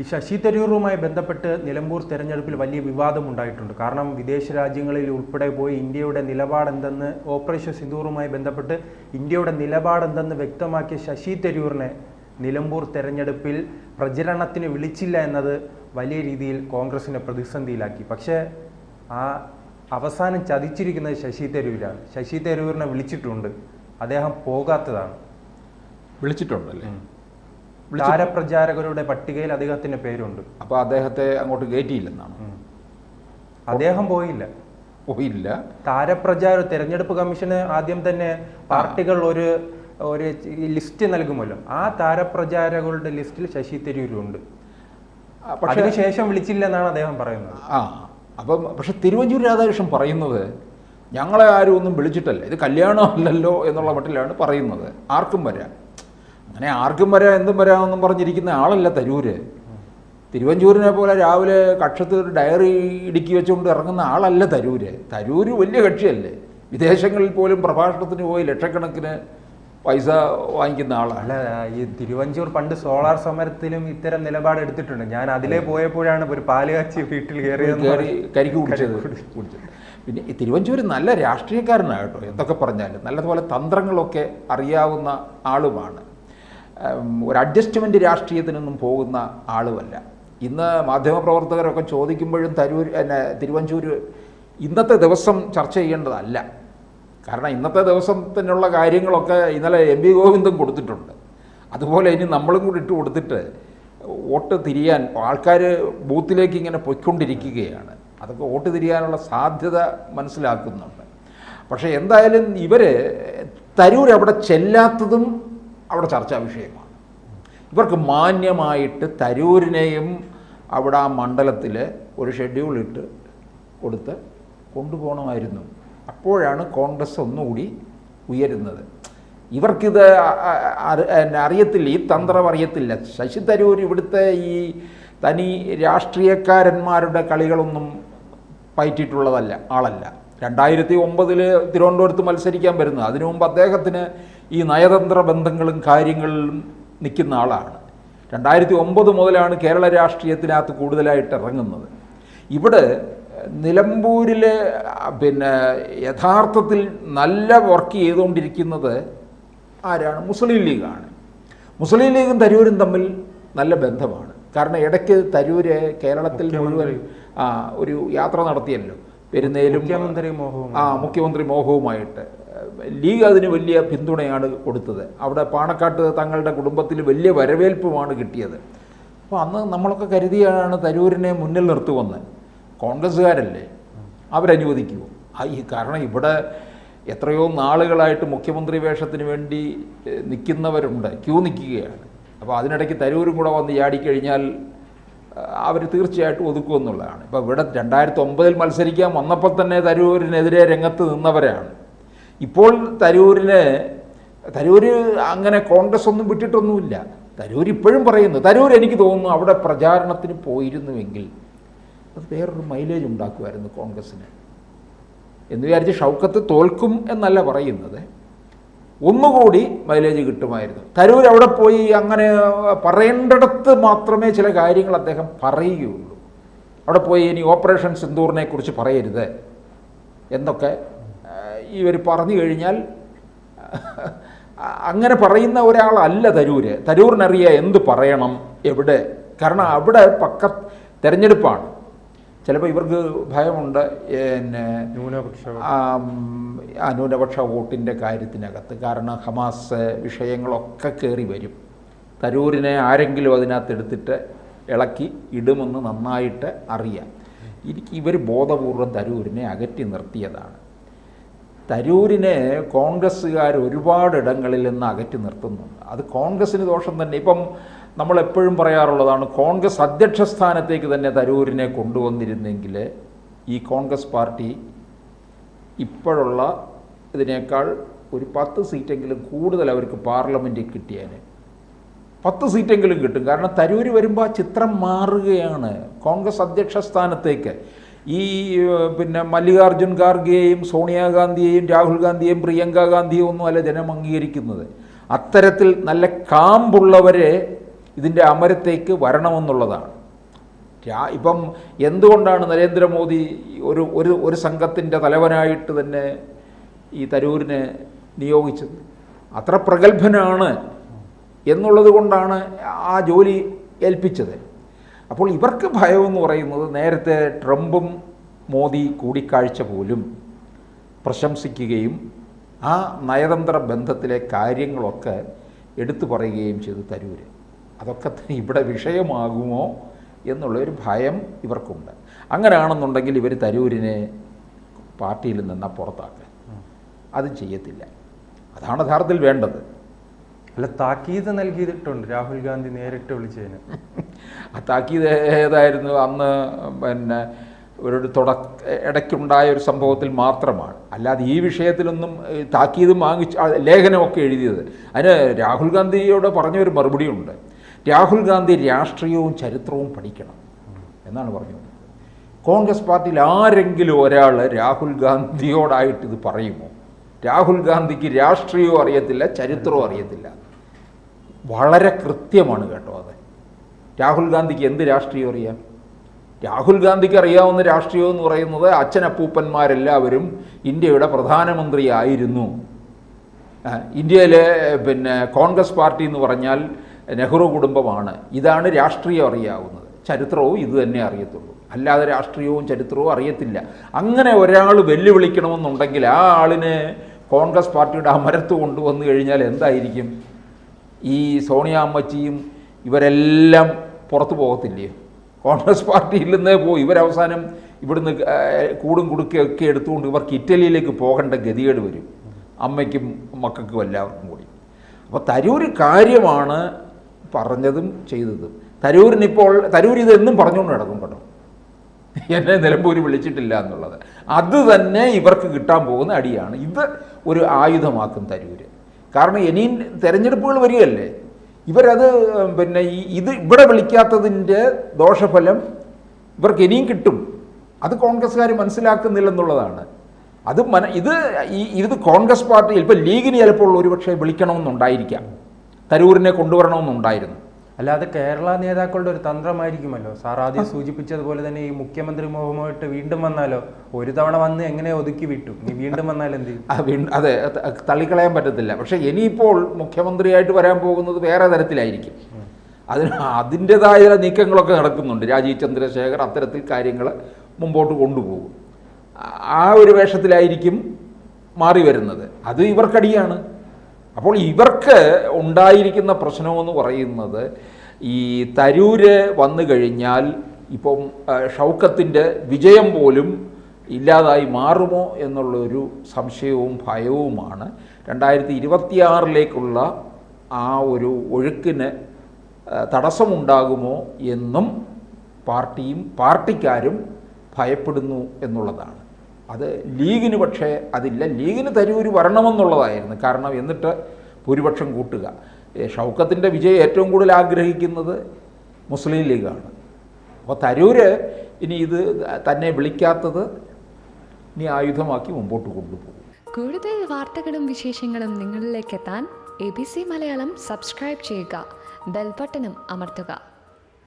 ഈ ശശി തരൂറുമായി ബന്ധപ്പെട്ട് നിലമ്പൂർ തെരഞ്ഞെടുപ്പിൽ വലിയ വിവാദം ഉണ്ടായിട്ടുണ്ട് കാരണം വിദേശ രാജ്യങ്ങളിൽ ഉൾപ്പെടെ പോയി ഇന്ത്യയുടെ നിലപാടെന്തെന്ന് ഓപ്പറേഷൻ സിന്ദൂറുമായി ബന്ധപ്പെട്ട് ഇന്ത്യയുടെ നിലപാടെന്തെന്ന് വ്യക്തമാക്കിയ ശശി തരൂറിനെ നിലമ്പൂർ തെരഞ്ഞെടുപ്പിൽ പ്രചരണത്തിന് വിളിച്ചില്ല എന്നത് വലിയ രീതിയിൽ കോൺഗ്രസിനെ പ്രതിസന്ധിയിലാക്കി. പക്ഷേ ആ അവസാനം ചതിച്ചിരിക്കുന്നത് ശശി തരൂരാണ്. ശശി തരൂരിനെ വിളിച്ചിട്ടുണ്ട്. അദ്ദേഹം പോകാത്തതാണ്. വിളിച്ചിട്ടുണ്ടല്ലേ? താരപ്രചാരകരുടെ പട്ടികയിൽ അദ്ദേഹത്തിന്റെ പേരുണ്ട്. അപ്പൊ അദ്ദേഹത്തെ അങ്ങോട്ട് കയറ്റിയില്ലെന്നാണ്? അദ്ദേഹം പോയില്ല. പോയില്ല. താരപ്രചാര തെരഞ്ഞെടുപ്പ് കമ്മീഷന് ആദ്യം തന്നെ പാർട്ടികൾ ഒരു ഒരു ലിസ്റ്റ് നൽകുമല്ലോ. ആ താരപ്രചാരകരുടെ ലിസ്റ്റിൽ ശശി തരൂരുണ്ട്. പക്ഷേ ശേഷം വിളിച്ചില്ലെന്നാണ് അദ്ദേഹം പറയുന്നത്. ആ അപ്പം പക്ഷെ തിരുവഞ്ചൂർ രാധാകൃഷ്ണൻ പറയുന്നത് ഞങ്ങളെ ആരും ഒന്നും വിളിച്ചിട്ടല്ല. ഇത് കല്യാണമല്ലല്ലോ എന്നുള്ള മട്ടിലാണ് പറയുന്നത്. ആർക്കും വരാം അങ്ങനെ ആർക്കും വരാം എന്തും വരാമെന്നും പറഞ്ഞിരിക്കുന്ന ആളല്ല തരൂര്. തിരുവഞ്ചൂരിനെ പോലെ രാവിലെ കക്ഷത്ത് ഒരു ഡയറി ഇടുക്കി വെച്ചുകൊണ്ട് ഇറങ്ങുന്ന ആളല്ല തരൂര്. തരൂര് വലിയ കക്ഷിയല്ലേ. വിദേശങ്ങളിൽ പോലും പ്രഭാഷണത്തിന് പോയി ലക്ഷക്കണക്കിന് പൈസ വാങ്ങിക്കുന്ന ആളാണ് അല്ല ഈ തിരുവഞ്ചൂർ പണ്ട് സോളാർ സമരത്തിലും ഇത്തരം നിലപാട് എടുത്തിട്ടുണ്ട്. ഞാൻ അതിലേ പോയപ്പോഴാണ് ഒരു പാൽ കാച്ചി വീട്ടിൽ കയറി കരിക്ക് കുടിച്ചത്. കുടിച്ചത്. പിന്നെ ഈ തിരുവഞ്ചൂർ നല്ല രാഷ്ട്രീയക്കാരനാണ് കേട്ടോ എന്തൊക്കെ പറഞ്ഞാലും. നല്ലതുപോലെ തന്ത്രങ്ങളൊക്കെ അറിയാവുന്ന ആളുമാണ്. ഒരു അഡ്ജസ്റ്റ്മെന്റ് രാഷ്ട്രീയത്തിനൊന്നും പോകുന്ന ആളുമല്ല. ഇന്ന് മാധ്യമപ്രവർത്തകരൊക്കെ ചോദിക്കുമ്പോഴും തരൂർ എന്നെ തിരുവഞ്ചൂർ ഇന്നത്തെ ദിവസം ചർച്ച ചെയ്യേണ്ടതല്ല. കാരണം ഇന്നത്തെ ദിവസത്തിനുള്ള കാര്യങ്ങളൊക്കെ ഇന്നലെ എം വി ഗോവിന്ദൻ കൊടുത്തിട്ടുണ്ട്. അതുപോലെ ഇനി നമ്മളും കൂടി ഇട്ട് കൊടുത്തിട്ട് വോട്ട് തിരിയാൻ ആൾക്കാർ ബൂത്തിലേക്ക് ഇങ്ങനെ പൊയ്ക്കൊണ്ടിരിക്കുകയാണ്. അതൊക്കെ വോട്ട് തിരിയാനുള്ള സാധ്യത മനസ്സിലാക്കുന്നുണ്ട്. പക്ഷേ എന്തായാലും ഇവർ തരൂർ അവിടെ ചെല്ലാത്തതും അവിടെ ചർച്ചാ വിഷയമാണ്. ഇവർക്ക് മാന്യമായിട്ട് തരൂരിനെയും അവിടെ ആ മണ്ഡലത്തിൽ ഒരു ഷെഡ്യൂൾ ഇട്ട് കൊടുത്ത് കൊണ്ടുപോകണമായിരുന്നു. അപ്പോഴാണ് കോൺഗ്രസ് ഒന്നുകൂടി ഉയരുന്നത്. ഇവർക്കിത് അറിയത്തില്ല ഈ തന്ത്രം അറിയത്തില്ല. ശശി തരൂർ ഇവിടുത്തെ ഈ തനി രാഷ്ട്രീയക്കാരന്മാരുടെ കളികളൊന്നും പയറ്റിയിട്ടുള്ളതല്ല ആളല്ല. രണ്ടായിരത്തി ഒമ്പതിൽ തിരുവനന്തപുരത്ത് മത്സരിക്കാൻ വരുന്നത്. അതിനു മുമ്പ് അദ്ദേഹത്തിന് ഈ നയതന്ത്ര ബന്ധങ്ങളും കാര്യങ്ങളിലും നിൽക്കുന്ന ആളാണ്. രണ്ടായിരത്തി ഒമ്പത് മുതലാണ് കേരള രാഷ്ട്രീയത്തിനകത്ത് കൂടുതലായിട്ട് ഇറങ്ങുന്നത്. ഇവിടെ നിലമ്പൂരിൽ പിന്നെ യഥാർത്ഥത്തിൽ നല്ല വർക്ക് ചെയ്തുകൊണ്ടിരിക്കുന്നത് ആരാണ്? മുസ്ലിം ലീഗാണ്. മുസ്ലിം ലീഗും തരൂരും തമ്മിൽ നല്ല ബന്ധമാണ്. കാരണം ഇടയ്ക്ക് തരൂര് കേരളത്തിൽ മുഴുവൻ ഒരു യാത്ര നടത്തിയല്ലോ. പെരുന്നേലും മുഖ്യമന്ത്രി മോഹവും ആ മുഖ്യമന്ത്രി മോഹവുമായിട്ട്. ലീഗ് അതിന് വലിയ പിന്തുണയാണ് കൊടുത്തത്. അവിടെ പാണക്കാട്ട് തങ്ങളുടെ കുടുംബത്തിൽ വലിയ വരവേൽപ്പുമാണ് കിട്ടിയത്. അപ്പോൾ അന്ന് നമ്മളൊക്കെ കരുതിയാണ് തരൂരിനെ മുന്നിൽ നിർത്തുവന്ന് കോൺഗ്രസ്സുകാരല്ലേ? അവരനുവദിക്കുമോ ആ ഈ കാരണം ഇവിടെ എത്രയോ നാളുകളായിട്ട് മുഖ്യമന്ത്രി വേഷത്തിന് വേണ്ടി നിൽക്കുന്നവരുണ്ട്. ക്യൂ നിൽക്കുകയാണ്. അപ്പോൾ അതിനിടയ്ക്ക് തരൂരും കൂടെ വന്ന് ചാടിക്കഴിഞ്ഞാൽ അവർ തീർച്ചയായിട്ടും ഒതുക്കുമെന്നുള്ളതാണ് ഇപ്പോൾ ഇവിടെ രണ്ടായിരത്തി ഒമ്പതിൽ മത്സരിക്കാൻ വന്നപ്പോൾ തന്നെ തരൂരിനെതിരെ രംഗത്ത് നിന്നവരാണ്. ഇപ്പോൾ തരൂരിന് തരൂര് അങ്ങനെ കോൺഗ്രസ് ഒന്നും വിട്ടിട്ടൊന്നുമില്ല. തരൂർ ഇപ്പോഴും പറയുന്നു തരൂർ എനിക്ക് തോന്നുന്നു അവിടെ പ്രചാരണത്തിന് പോയിരുന്നുവെങ്കിൽ അത് വേറൊരു മൈലേജ് ഉണ്ടാക്കുമായിരുന്നു കോൺഗ്രസ്സിന്. എന്ന് വിചാരിച്ച് ഷൗക്കത്ത് തോൽക്കും എന്നല്ല പറയുന്നത്. ഒന്നുകൂടി മൈലേജ് കിട്ടുമായിരുന്നു. തരൂർ അവിടെ പോയി അങ്ങനെ പറയേണ്ടിടത്ത് മാത്രമേ ചില കാര്യങ്ങൾ അദ്ദേഹം പറയുകയുള്ളൂ. അവിടെ പോയി ഇനി ഓപ്പറേഷൻ സിന്ദൂറിനെ കുറിച്ച് പറയരുത് എന്നൊക്കെ ഇവർ പറഞ്ഞു കഴിഞ്ഞാൽ അങ്ങനെ പറയുന്ന ഒരാളല്ല തരൂര്. തരൂരിനറിയ എന്ത് പറയണം എവിടെ. കാരണം അവിടെ പക്ക തെരഞ്ഞെടുപ്പാണ്. ചിലപ്പോൾ ഇവർക്ക് ഭയമുണ്ട് പിന്നെ ന്യൂനപക്ഷ ആം, ആ ന്യൂനപക്ഷ വോട്ടിന്റെ കാര്യത്തിനകത്ത്. കാരണം ഹമാസ് വിഷയങ്ങളൊക്കെ കയറി വരും. തരൂരിനെ ആരെങ്കിലും അതിനകത്ത് എടുത്തിട്ട് ഇളക്കി ഇടുമെന്ന് നന്നായിട്ട് അറിയാം. എനിക്ക് ഇവർ ബോധപൂർവം തരൂരിനെ അകറ്റി നിർത്തിയതാണ്. തരൂരിനെ കോൺഗ്രസ്സുകാർ ഒരുപാട് ഇടങ്ങളിൽ നിന്ന് അകറ്റി നിർത്തുന്നുണ്ട്. അത് കോൺഗ്രസ്സിന് ദോഷം തന്നെ. ഇപ്പം നമ്മൾ എപ്പോഴും പറയാറുള്ളതാണ് കോൺഗ്രസ് അധ്യക്ഷ സ്ഥാനത്തേക്ക് തന്നെ തരൂരിനെ കൊണ്ടുവന്നിരുന്നെങ്കിൽ ഈ കോൺഗ്രസ് പാർട്ടി ഇപ്പോഴുള്ള ഇതിനേക്കാൾ ഒരു പത്ത് സീറ്റെങ്കിലും കൂടുതൽ അവർക്ക് പാർലമെന്റിൽ കിട്ടിയേനെ. പത്ത് സീറ്റെങ്കിലും കിട്ടും. കാരണം തരൂർ വരുമ്പോൾ ആ ചിത്രം മാറുകയാണ്. കോൺഗ്രസ് അധ്യക്ഷ സ്ഥാനത്തേക്ക് ഈ പിന്നെ മല്ലികാർജുൻ ഖാർഗെയും സോണിയാഗാന്ധിയെയും രാഹുൽ ഗാന്ധിയെയും പ്രിയങ്ക ഗാന്ധിയെയും ഒന്നും അല്ല ജനം അംഗീകരിക്കുന്നത്. അത്തരത്തിൽ നല്ല കാമ്പുള്ളവരെ ഇതിന്റെ അമരത്തേക്ക് വരണമെന്നുള്ളതാണ്. ഇപ്പം എന്തുകൊണ്ടാണ് നരേന്ദ്രമോദി ഒരു ഒരു ഒരു സംഘത്തിന്റെ തലവനായിട്ട് തന്നെ ഈ തരൂരിനെ നിയോഗിച്ചത്? അത്ര പ്രഗത്ഭനാണ് എന്നുള്ളത് കൊണ്ടാണ് ആ ജോലി ഏൽപ്പിച്ചത്. അപ്പോൾ ഇവർക്ക് ഭയമെന്ന് പറയുന്നത് നേരത്തെ ട്രംപും മോദി കൂടിക്കാഴ്ച പോലും പ്രശംസിക്കുകയും ആ നയതന്ത്ര ബന്ധത്തിലെ കാര്യങ്ങളൊക്കെ എടുത്തു പറയുകയും ചെയ്തു തരൂര്. അതൊക്കെ ഇവിടെ വിഷയമാകുമോ എന്നുള്ളൊരു ഭയം ഇവർക്കുണ്ട്. അങ്ങനെയാണെന്നുണ്ടെങ്കിൽ ഇവർ തരൂരിനെ പാർട്ടിയിൽ നിന്ന് പുറത്താക്കുക അത് ചെയ്യത്തില്ല. അതാണ് യഥാർത്ഥത്തിൽ വേണ്ടത്. അല്ല താക്കീത് നൽകിയിട്ടുണ്ട് രാഹുൽ ഗാന്ധി നേരിട്ട് വിളിച്ചതിന്. ആ താക്കീത് ഏതായിരുന്നു? അന്ന് പിന്നെ ഒരു തുടക്ക ഇടയ്ക്കുണ്ടായ ഒരു സംഭവത്തിൽ മാത്രമാണ്. അല്ലാതെ ഈ വിഷയത്തിലൊന്നും താക്കീതും വാങ്ങിച്ച് ലേഖനമൊക്കെ എഴുതിയത്. അതിന് രാഹുൽ ഗാന്ധിയോട് പറഞ്ഞൊരു മറുപടിയുണ്ട്. രാഹുൽ ഗാന്ധി രാഷ്ട്രീയവും ചരിത്രവും പഠിക്കണം എന്നാണ് പറഞ്ഞത് കോൺഗ്രസ് പാർട്ടിയിൽ ആരെങ്കിലും ഒരാൾ രാഹുൽ ഗാന്ധിയോടായിട്ട് ഇത് പറയുമോ? രാഹുൽ ഗാന്ധിക്ക് രാഷ്ട്രീയവും അറിയത്തില്ല ചരിത്രവും അറിയത്തില്ല. വളരെ കൃത്യമാണ് കേട്ടോ അത്. രാഹുൽ ഗാന്ധിക്ക് എന്ത് രാഷ്ട്രീയം അറിയാം? രാഹുൽ ഗാന്ധിക്ക് അറിയാവുന്ന രാഷ്ട്രീയം എന്ന് പറയുന്നത് അച്ഛനപ്പൂപ്പന്മാരെല്ലാവരും ഇന്ത്യയുടെ പ്രധാനമന്ത്രിയായിരുന്നു. ഇന്ത്യയിലെ പിന്നെ കോൺഗ്രസ് പാർട്ടി എന്ന് പറഞ്ഞാൽ നെഹ്റു കുടുംബമാണ്. ഇതാണ് രാഷ്ട്രീയം അറിയാവുന്നത്. ചരിത്രവും ഇതുതന്നെ അറിയത്തുള്ളൂ. അല്ലാതെ രാഷ്ട്രീയവും ചരിത്രവും അറിയത്തില്ല. അങ്ങനെ ഒരാൾ വെല്ലുവിളിക്കണമെന്നുണ്ടെങ്കിൽ ആ ആളിനെ കോൺഗ്രസ് പാർട്ടിയുടെ അമരത്ത് കൊണ്ടുവന്നു കഴിഞ്ഞാൽ എന്തായിരിക്കും? ഈ സോണിയ അമ്മച്ചിയും ഇവരെല്ലാം പുറത്തു പോകത്തില്ലേ? കോൺഗ്രസ് പാർട്ടിയിൽ നിന്നേ പോയി ഇവരവസാനം ഇവിടുന്ന് കൂടും കുടുക്കൊക്കെ എടുത്തുകൊണ്ട് ഇവർക്ക് ഇറ്റലിയിലേക്ക് പോകേണ്ട ഗതികേട് വരും. അമ്മയ്ക്കും മക്കൾക്കും എല്ലാവർക്കും കൂടി. അപ്പോൾ തരൂര് കാര്യമാണ് പറഞ്ഞതും ചെയ്തതും. തരൂരിനിപ്പോൾ തരൂർ ഇതെന്നും പറഞ്ഞുകൊണ്ട് നടക്കും കേട്ടോ. എന്നെ നിലമ്പൂര് വിളിച്ചിട്ടില്ല എന്നുള്ളത്. അത് തന്നെ ഇവർക്ക് കിട്ടാൻ പോകുന്ന അടിയാണ്. ഇത് ഒരു ആയുധമാക്കും തരൂര്. കാരണം ഇനിയും തെരഞ്ഞെടുപ്പുകൾ വരികയല്ലേ? ഇവരത് പിന്നെ ഈ ഇത് ഇവിടെ വിളിക്കാത്തതിന്റെ ദോഷഫലം ഇവർക്ക് ഇനിയും കിട്ടും. അത് കോൺഗ്രസ്സുകാർ മനസ്സിലാക്കുന്നില്ലെന്നുള്ളതാണ്. അത് മന ഇത് ഈ ഇത് കോൺഗ്രസ് പാർട്ടി ഇപ്പം ലീഗിന് ചിലപ്പോൾ ഒരുപക്ഷെ വിളിക്കണമെന്നുണ്ടായിരിക്കാം. തരൂരിനെ കൊണ്ടുവരണമെന്നുണ്ടായിരുന്നു അല്ലാതെ കേരള നേതാക്കളുടെ ഒരു തന്ത്രമായിരിക്കുമല്ലോ. സാർ ആദ്യം സൂചിപ്പിച്ചതുപോലെ തന്നെ ഈ മുഖ്യമന്ത്രി മുഖമായിട്ട് വീണ്ടും വന്നാലോ? ഒരു തവണ വന്ന് എങ്ങനെ ഒതുക്കി വിട്ടു? നീ വീണ്ടും വന്നാൽ എന്ത് ചെയ്യും? അതെ തള്ളിക്കളയാൻ പറ്റത്തില്ല. പക്ഷേ ഇനിയിപ്പോൾ മുഖ്യമന്ത്രിയായിട്ട് വരാൻ പോകുന്നത് വേറെ തരത്തിലായിരിക്കും. അതിന് അതിന്റെതായ ചില നീക്കങ്ങളൊക്കെ നടക്കുന്നുണ്ട്. രാജീവ് ചന്ദ്രശേഖർ അത്തരത്തിൽ കാര്യങ്ങൾ മുമ്പോട്ട് കൊണ്ടുപോകും. ആ ഒരു വേഷത്തിലായിരിക്കും മാറി വരുന്നത്. അത് ഇവർക്കടിയാണ്. അപ്പോൾ ഇവർക്ക് ഉണ്ടായിരിക്കുന്ന പ്രശ്നമെന്ന് പറയുന്നത് ഈ തരൂര് വന്നു കഴിഞ്ഞാൽ ഇപ്പം ഷൗക്കത്തിന്റെ വിജയം പോലും ഇല്ലാതായി മാറുമോ എന്നുള്ളൊരു സംശയവും ഭയവുമാണ്. രണ്ടായിരത്തി ഇരുപത്തിയാറിലേക്കുള്ള ആ ഒരു ഒഴുക്കിന് തടസ്സമുണ്ടാകുമോ എന്നും പാർട്ടിയും പാർട്ടിക്കാരും ഭയപ്പെടുന്നു എന്നുള്ളതാണ്. അത് ലീഗിന് പക്ഷേ അതില്ല. ലീഗിന് തരൂര് വരണമെന്നുള്ളതായിരുന്നു. കാരണം എന്നിട്ട് ഭൂരിപക്ഷം കൂട്ടുക. ഷൗക്കത്തിന്റെ വിജയം ഏറ്റവും കൂടുതൽ ആഗ്രഹിക്കുന്നത് മുസ്ലിം ലീഗാണ്. അപ്പോൾ തരൂര് ഇനി ഇത് തന്നെ വിളിക്കാത്തത് ഇനി ആയുധമാക്കി മുമ്പോട്ട് കൊണ്ടുപോകും. കൂടുതൽ വാർത്തകളും വിശേഷങ്ങളും നിങ്ങളിലേക്ക് എത്താൻ A B C Malayalam subscribe ചെയ്യുക. ബെൽബട്ടനും അമർത്തുക.